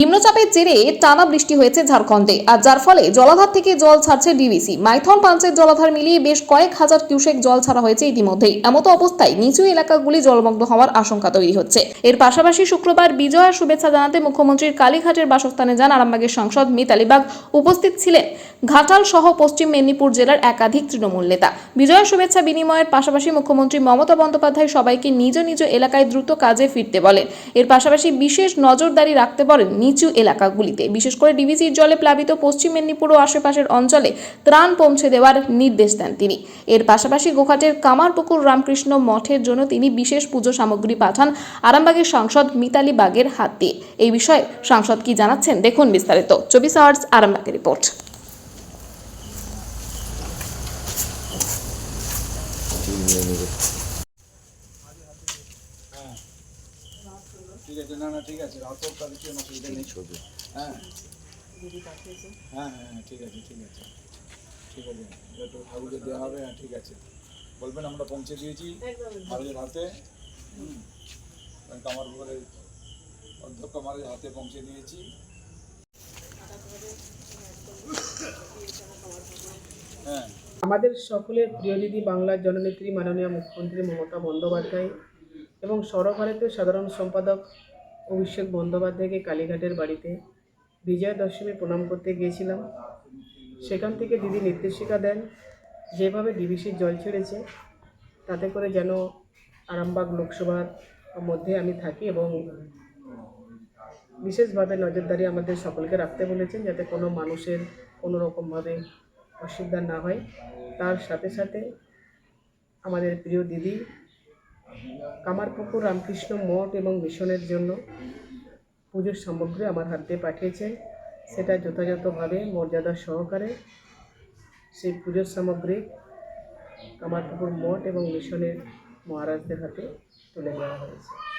নিম্নচাপের জেরে টানা বৃষ্টি হয়েছে ঝাড়খণ্ডে, আর যার ফলে জলাধার থেকে জল ছাড়ছে ডিভিসি মাইথন পাঞ্চের জলাধার মিলিয়ে বেশ কয়েক হাজার কিউসেক জল ছাড়া হয়েছে ইতিমধ্যেই। এমতো অবস্থায় নিচু এলাকাগুলি জলমগ্ন হওয়ার আশঙ্কা তৈরি হচ্ছে। এর পাশাপাশি শুক্রবার বিজয়া শুভেচ্ছা জানাতে মুখ্যমন্ত্রীর কালীঘাটের বাসস্থানে যান আরামবাগের সাংসদ মিতালি বাগ। উপস্থিত ছিলেন ঘাটাল সহ পশ্চিম মেদিনীপুর জেলার একাধিক তৃণমূল নেতা। বিজয়া শুভেচ্ছা বিনিময়ের পাশাপাশি মুখ্যমন্ত্রী মমতা বন্দ্যোপাধ্যায় সবাইকে নিজ নিজ এলাকায় দ্রুত কাজে ফিরতে বলেন। এর পাশাপাশি বিশেষ নজরদারি রাখতে বলেন নিচু এলাকাগুলিতে। বিশেষ করে ডিভিসির জলে প্লাবিত পশ্চিম মেদিনীপুর ও আশেপাশের অঞ্চলে ত্রাণ পৌঁছে দেওয়ার নির্দেশ দেন তিনি। এর পাশাপাশি গোঘাটের কামারপুকুর রামকৃষ্ণ মঠের জন্য তিনি বিশেষ পুজো সামগ্রী পাঠান আরামবাগের সাংসদ মিতালি বাগের হাত দিয়ে। এই বিষয়ে সাংসদ কি জানাচ্ছেন দেখুন বিস্তারিত। চব্বিশ আওয়ার্স আরামবাগের রিপোর্ট। ঠিক আছে। না না ঠিক আছে অত তাহলে কি অসুবিধা নেই। ছবি। হ্যাঁ। হ্যাঁ হ্যাঁ হ্যাঁ ঠিক আছে ঠিক আছে। ঠিক আছে একটু ঠাকুরকে দেওয়া হবে হ্যাঁ ঠিক আছে। বলবেন আমরা পৌঁছে দিয়েছি। মহারাজের হাতে। আমার ঘরে অধ্যক্ষ মহারাজের হাতে পৌঁছে দিয়েছি। হ্যাঁ। আমাদের সকলের প্রিয় দিদি বাংলার জননেত্রী মাননীয় মুখ্যমন্ত্রী মমতা বন্দ্যোপাধ্যায় এবং সর্বভারতীয় সাধারণ সম্পাদক অভিষেক বন্দ্যোপাধ্যায়কে কালীঘাটের বাড়িতে বিজয়া দশমী প্রণাম করতে গিয়েছিলাম। সেখান থেকে দিদি নির্দেশিকা দেন, যেভাবে ডিবিসির জল ছেড়েছে, তাতে করে যেন আরামবাগ লোকসভার মধ্যে আমি থাকি এবং বিশেষভাবে নজরদারি আমাদের সকলকে রাখতে বলেছেন, যাতে কোনো মানুষের কোনো রকমভাবে অসুবিধা না হয়। তার সাথে সাথে আমাদের প্রিয় দিদি কামারপুকুর রামকৃষ্ণ মঠ এবং মিশনের জন্য পুজোর সামগ্রী আমার হাতে পাঠিয়েছেন সেটা যথাযথভাবে মর্যাদা সহকারে সেই পুজোর সামগ্রী কামারপুকুর মঠ এবং মিশনের মহারাজদের হাতে তুলে দেওয়া হয়েছে।